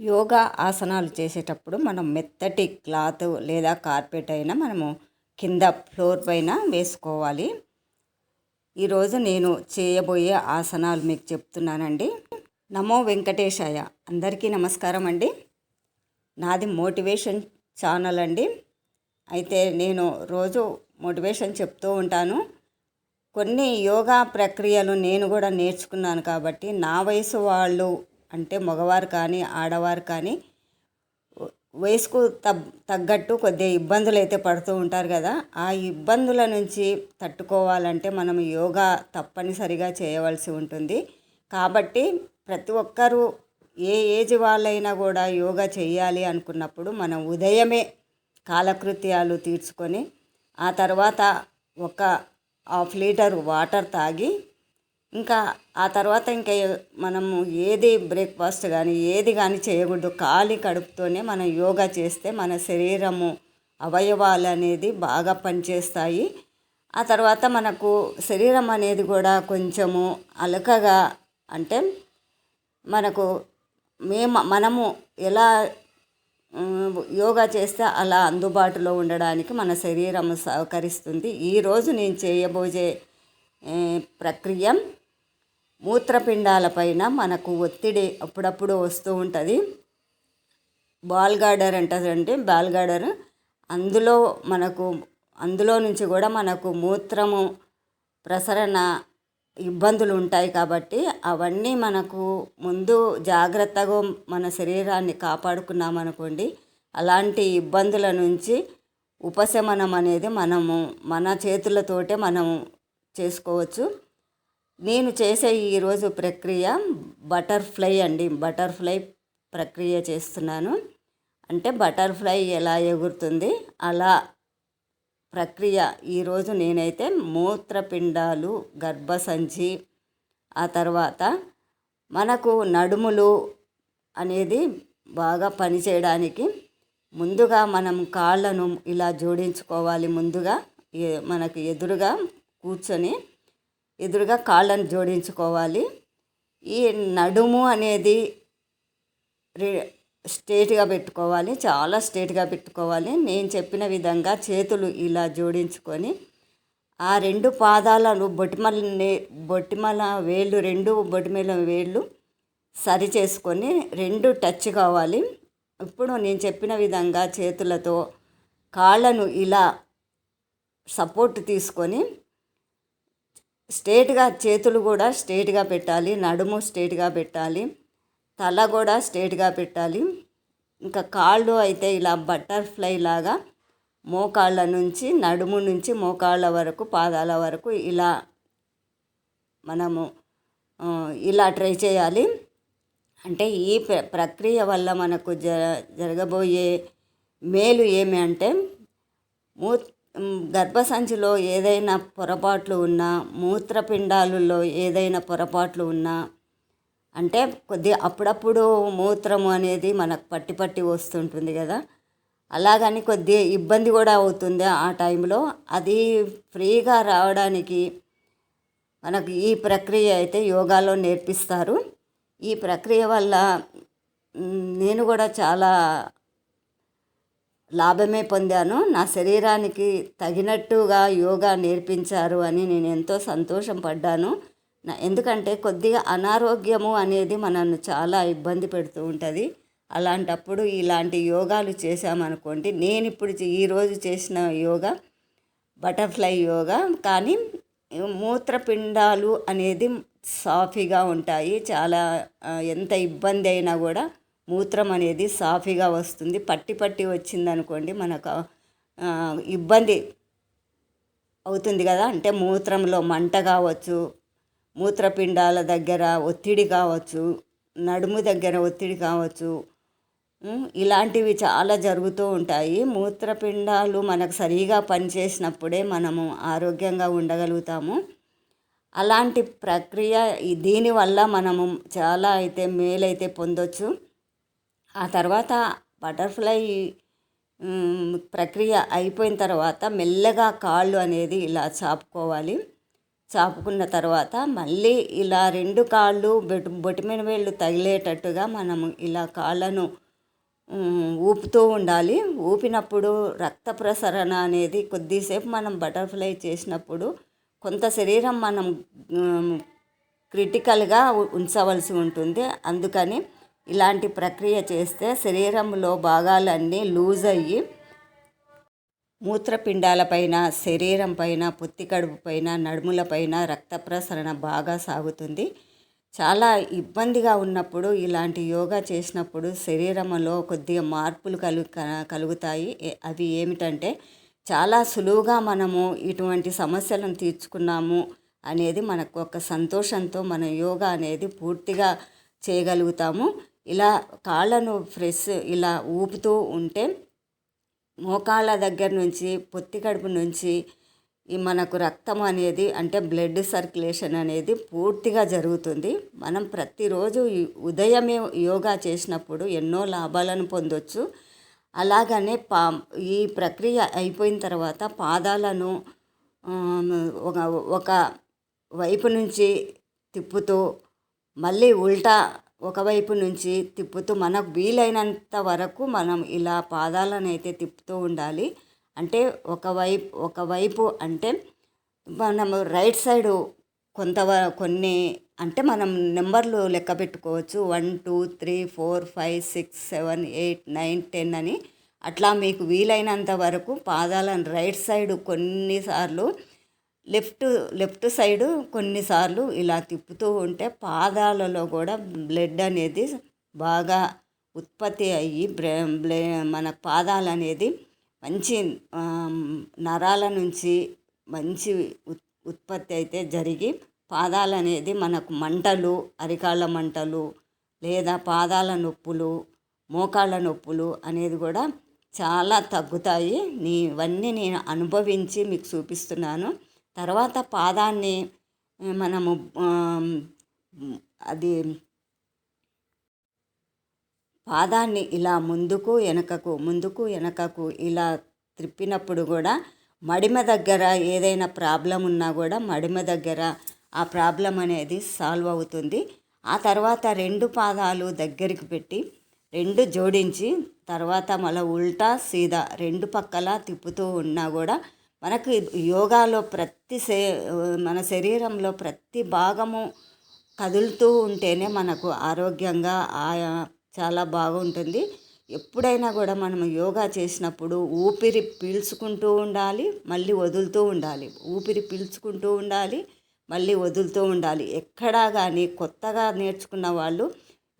యోగా ఆసనాలు చేసేటప్పుడు మనం మెత్తటి క్లాత్ లేదా కార్పెట్ అయినా మనము కింద ఫ్లోర్ పైన వేసుకోవాలి. ఈరోజు నేను చేయబోయే ఆసనాలు మీకు చెప్తున్నానండి. నమో వెంకటేశాయ. అందరికీ నమస్కారం అండి. నాది మోటివేషన్ ఛానల్ అండి. అయితే నేను రోజు మోటివేషన్ చెప్తూ ఉంటాను. కొన్ని యోగా ప్రక్రియలు నేను కూడా నేర్చుకున్నాను కాబట్టి నా వయసు వాళ్ళు అంటే మగవారు కానీ ఆడవారు కానీ వయసుకు తగ్గట్టు కొద్దిగా ఇబ్బందులు అయితే పడుతూ ఉంటారు కదా. ఆ ఇబ్బందుల నుంచి తట్టుకోవాలంటే మనం యోగా తప్పనిసరిగా చేయవలసి ఉంటుంది. కాబట్టి ప్రతి ఒక్కరూ ఏ ఏజ్ వాళ్ళైనా కూడా యోగా చేయాలి అనుకున్నప్పుడు మనం ఉదయమే కాలకృత్యాలు తీర్చుకొని ఆ తర్వాత ఒక హాఫ్ లీటర్ వాటర్ తాగి ఇంకా ఆ తర్వాత ఇంకా మనము ఏది బ్రేక్ఫాస్ట్ కానీ ఏది కానీ చేయకూడదు. ఖాళీ కడుపుతోనే మనం యోగా చేస్తే మన శరీరము అవయవాలు అనేది బాగా పనిచేస్తాయి. ఆ తర్వాత మనకు శరీరం అనేది కూడా కొంచెము అలకగా అంటే మనకు మేము మనము ఎలా యోగా చేస్తే అలా అందుబాటులో ఉండడానికి మన శరీరం సహకరిస్తుంది. ఈరోజు నేను చేయబోయే ప్రక్రియ మూత్రపిండాలపైన మనకు ఒత్తిడి అప్పుడప్పుడు వస్తూ ఉంటుంది. బాల్ గార్డర్ అంటుందండి బాల్ గార్డర్. అందులో మనకు అందులో నుంచి కూడా మనకు మూత్రము ప్రసరణ ఇబ్బందులు ఉంటాయి కాబట్టి అవన్నీ మనకు ముందు జాగ్రత్తగా మన శరీరాన్ని కాపాడుకున్నామనుకోండి అలాంటి ఇబ్బందుల నుంచి ఉపశమనం అనేది మనము మన చేతులతోటే మనం చేసుకోవచ్చు. నేను చేసే ఈరోజు ప్రక్రియ బటర్ఫ్లై అండి. బటర్ఫ్లై ప్రక్రియ చేస్తున్నాను. అంటే బటర్ఫ్లై ఎలా ఎగురుతుంది? అలా ప్రక్రియ ఈరోజు నేనైతే మూత్రపిండాలు గర్భసంచి ఆ తర్వాత మనకు నడుములు అనేది బాగా పనిచేయడానికి ముందుగా మనం కాళ్ళను ఇలా జోడించుకోవాలి. ముందుగా మనకు ఎదురుగా కూర్చొని ఎదురుగా కాళ్ళను జోడించుకోవాలి. ఈ నడుము అనేది స్ట్రేట్గా పెట్టుకోవాలి. చాలా స్ట్రేట్గా పెట్టుకోవాలి. నేను చెప్పిన విధంగా చేతులు ఇలా జోడించుకొని ఆ రెండు పాదాలను బొటిమలని బొటిమల వేళ్ళు రెండు బొటిమల వేళ్ళు సరి చేసుకొని రెండు టచ్ కావాలి. ఇప్పుడు నేను చెప్పిన విధంగా చేతులతో కాళ్ళను ఇలా సపోర్ట్ తీసుకొని స్ట్రేట్గా చేతులు కూడా స్ట్రేట్గా పెట్టాలి నడుము స్ట్రేట్గా పెట్టాలి తల కూడా స్ట్రేట్గా పెట్టాలి. ఇంకా కాళ్ళు అయితే ఇలా బటర్ఫ్లై లాగా మోకాళ్ళ నుంచి నడుము నుంచి మోకాళ్ళ వరకు పాదాల వరకు ఇలా మనము ఇలా ట్రై చేయాలి. అంటే ఈ ప్రక్రియ వల్ల మనకు జ జరగబోయే మేలు ఏమి అంటే మూ గర్భసంచిలో ఏదైనా పొరపాట్లు ఉన్నా మూత్రపిండాలలో ఏదైనా పొరపాట్లు ఉన్నా అంటే కొద్ది అప్పుడప్పుడు మూత్రము అనేది మనకు పట్టి పట్టి వస్తుంటుంది కదా. అలాగని కొద్ది ఇబ్బంది కూడా అవుతుంది ఆ టైంలో. అది ఫ్రీగా రావడానికి మనకు ఈ ప్రక్రియ అయితే యోగాలో నేర్పిస్తారు. ఈ ప్రక్రియ వల్ల నేను కూడా చాలా లాభమే పొందాను. నా శరీరానికి తగినట్టుగా యోగా నేర్పించారు అని నేను ఎంతో సంతోషం పడ్డాను. ఎందుకంటే కొద్దిగా అనారోగ్యము అనేది మనల్ని చాలా ఇబ్బంది పెడుతూ ఉంటుంది. అలాంటప్పుడు ఇలాంటి యోగాలు చేశామనుకోండి నేను ఇప్పుడు ఈరోజు చేసిన యోగా బటర్ఫ్లై యోగా కానీ మూత్రపిండాలు అనేది సాఫీగా ఉంటాయి. చాలా ఎంత ఇబ్బంది అయినా కూడా మూత్రం అనేది సాఫీగా వస్తుంది. పట్టి పట్టి వచ్చిందనుకోండి మనకు ఇబ్బంది అవుతుంది కదా. అంటే మూత్రంలో మంట కావచ్చు మూత్రపిండాల దగ్గర ఒత్తిడి కావచ్చు నడుము దగ్గర ఒత్తిడి కావచ్చు ఇలాంటివి చాలా జరుగుతూ ఉంటాయి. మూత్రపిండాలు మనకు సరిగా పనిచేసినప్పుడే మనము ఆరోగ్యంగా ఉండగలుగుతాము. అలాంటి ప్రక్రియ దీనివల్ల మనము చాలా అయితే మేలైతే పొందొచ్చు. ఆ తర్వాత బటర్ఫ్లై ప్రక్రియ అయిపోయిన తర్వాత మెల్లగా కాళ్ళు అనేది ఇలా చాపుకోవాలి. చాపుకున్న తర్వాత మళ్ళీ ఇలా రెండు కాళ్ళు బొటి బొటిమిన వేళ్ళు తగిలేటట్టుగా మనము ఇలా కాళ్ళను ఊపుతూ ఉండాలి. ఊపినప్పుడు రక్త ప్రసరణ అనేది కొద్దిసేపు మనం బటర్ఫ్లై చేసినప్పుడు కొంత శరీరం మనం క్రిటికల్గా ఉంచవలసి ఉంటుంది. అందుకని ఇలాంటి ప్రక్రియ చేస్తే శరీరంలో భాగాలన్నీ లూజ్ అయ్యి మూత్రపిండాలపైన శరీరం పైన పొత్తి కడుపు పైన నడుముల పైన రక్త ప్రసరణ బాగా సాగుతుంది. చాలా ఇబ్బందిగా ఉన్నప్పుడు ఇలాంటి యోగా చేసినప్పుడు శరీరంలో కొద్దిగా మార్పులు కలు కలుగుతాయి. అవి ఏమిటంటే చాలా సులువుగా మనము ఇటువంటి సమస్యలను తీర్చుకున్నాము అనేది మనకు ఒక సంతోషంతో మన యోగా అనేది పూర్తిగా చేయగలుగుతాము. ఇలా కాళ్ళను ఫ్రెష్ ఇలా ఊపుతూ ఉంటే మోకాళ్ళ దగ్గర నుంచి పొత్తి కడుపు నుంచి ఈ మనకు రక్తం అనేది అంటే బ్లడ్ సర్క్యులేషన్ అనేది పూర్తిగా జరుగుతుంది. మనం ప్రతిరోజు ఉదయమే యోగా చేసినప్పుడు ఎన్నో లాభాలను పొందొచ్చు. అలాగనే పా ఈ ప్రక్రియ అయిపోయిన తర్వాత పాదాలను ఒక ఒక వైపు నుంచి తిప్పుతూ మళ్ళీ ఉల్టా ఒకవైపు నుంచి తిప్పుతూ మనకు వీలైనంత వరకు మనం ఇలా పాదాలను అయితే తిప్పుతూ ఉండాలి. అంటే ఒకవైపు ఒకవైపు అంటే మనము రైట్ సైడు కొంత కొన్ని అంటే మనం నెంబర్లు లెక్క పెట్టుకోవచ్చు. One two three four five six seven eight nine ten అని. అట్లా మీకు వీలైనంత వరకు పాదాలను రైట్ సైడ్ కొన్నిసార్లు లెఫ్ట్ లెఫ్ట్ సైడు కొన్నిసార్లు ఇలా తిప్పుతూ ఉంటే పాదాలలో కూడా బ్లడ్ అనేది బాగా ఉత్పత్తి అయ్యి బ్లే మన పాదాలు అనేది మంచి నరాల నుంచి మంచి ఉత్పత్తి అయితే జరిగి పాదాలు అనేది మనకు మంటలు అరికాళ్ళ మంటలు లేదా పాదాల నొప్పులు మోకాళ్ళ నొప్పులు అనేది కూడా చాలా తగ్గుతాయి. నీ ఇవన్నీ నేను అనుభవించి మీకు చూపిస్తున్నాను. తర్వాత పాదాన్ని మనము అది పాదాన్ని ఇలా ముందుకు వెనకకు ముందుకు వెనకకు ఇలా త్రిప్పినప్పుడు కూడా మడిమ దగ్గర ఏదైనా ప్రాబ్లం ఉన్నా కూడా మడిమ దగ్గర ఆ ప్రాబ్లం అనేది సాల్వ్ అవుతుంది. ఆ తర్వాత రెండు పాదాలు దగ్గరికి పెట్టి రెండు జోడించి తర్వాత మళ్ళీ ఉల్టా సీదా రెండు పక్కల తిప్పుతూ ఉన్నా కూడా మనకు యోగాలో ప్రతి శే మన శరీరంలో ప్రతి భాగము కదులుతూ ఉంటేనే మనకు ఆరోగ్యంగా ఆయా చాలా బాగుంటుంది. ఎప్పుడైనా కూడా మనం యోగా చేసినప్పుడు ఊపిరి పీల్చుకుంటూ ఉండాలి మళ్ళీ వదులుతూ ఉండాలి. ఊపిరి పీల్చుకుంటూ ఉండాలి మళ్ళీ వదులుతూ ఉండాలి. ఎక్కడా కానీ కొత్తగా నేర్చుకున్న వాళ్ళు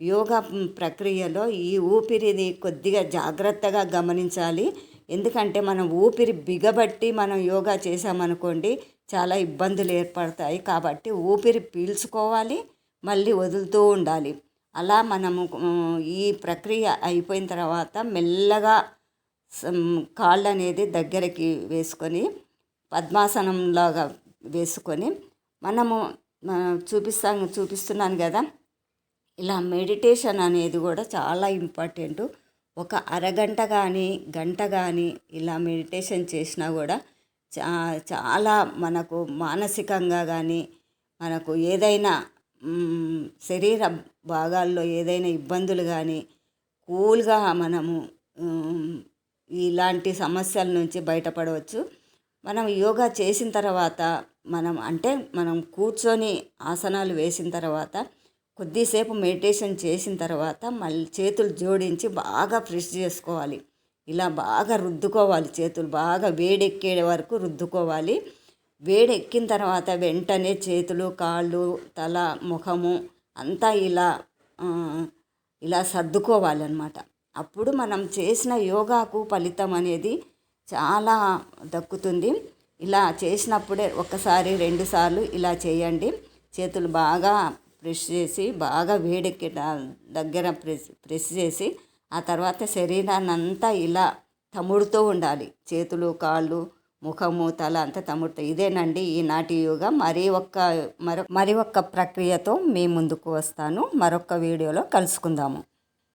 యోగా ప్రక్రియలో ఈ ఊపిరిని కొద్దిగా జాగ్రత్తగా గమనించాలి. ఎందుకంటే మనం ఊపిరి బిగబట్టి మనం యోగా చేసామనుకోండి చాలా ఇబ్బందులు ఏర్పడతాయి. కాబట్టి ఊపిరి పీల్చుకోవాలి మళ్ళీ వదులుతూ ఉండాలి. అలా మనము ఈ ప్రక్రియ అయిపోయిన తర్వాత మెల్లగా కాళ్ళు అనేది దగ్గరికి వేసుకొని పద్మాసనంలాగా వేసుకొని మనము ఆ, చూపిస్తున్నాను కదా. ఇలా మెడిటేషన్ అనేది కూడా చాలా ఇంపార్టెంట్. ఒక అరగంట కానీ గంట కానీ ఇలా మెడిటేషన్ చేసినా కూడా చా చాలా మనకు మానసికంగా కానీ మనకు ఏదైనా శరీర భాగాల్లో ఏదైనా ఇబ్బందులు కానీ కూల్గా మనము ఇలాంటి సమస్యల నుంచి బయటపడవచ్చు. మనం యోగా చేసిన తర్వాత మనం అంటే మనం కూర్చొని ఆసనాలు వేసిన తర్వాత కొద్దిసేపు మెడిటేషన్ చేసిన తర్వాత మళ్ళీ చేతులు జోడించి బాగా ప్రెస్ చేసుకోవాలి. ఇలా బాగా రుద్దుకోవాలి చేతులు బాగా వేడెక్కే వరకు రుద్దుకోవాలి. వేడెక్కిన తర్వాత వెంటనే చేతులు కాళ్ళు తల ముఖము అంతా ఇలా ఇలా సర్దుకోవాలన్నమాట. అప్పుడు మనం చేసిన యోగాకు ఫలితం అనేది చాలా దక్కుతుంది. ఇలా చేసినప్పుడే ఒకసారి రెండుసార్లు ఇలా చేయండి. చేతులు బాగా ప్రెస్ చేసి బాగా వేడెక్కి దగ్గర ప్రెస్ ప్రెస్ చేసి ఆ తర్వాత శరీరాన్ని అంతా ఇలా తముడుతూ ఉండాలి. చేతులు కాళ్ళు ముఖము తల అంతా తముడుతూ ఇదేనండి ఈనాటి యోగా. మరి ఒక్క మరొక మరి ఒక్క ప్రక్రియతో మీ ముందుకు వస్తాను. మరొక వీడియోలో కలుసుకుందాము.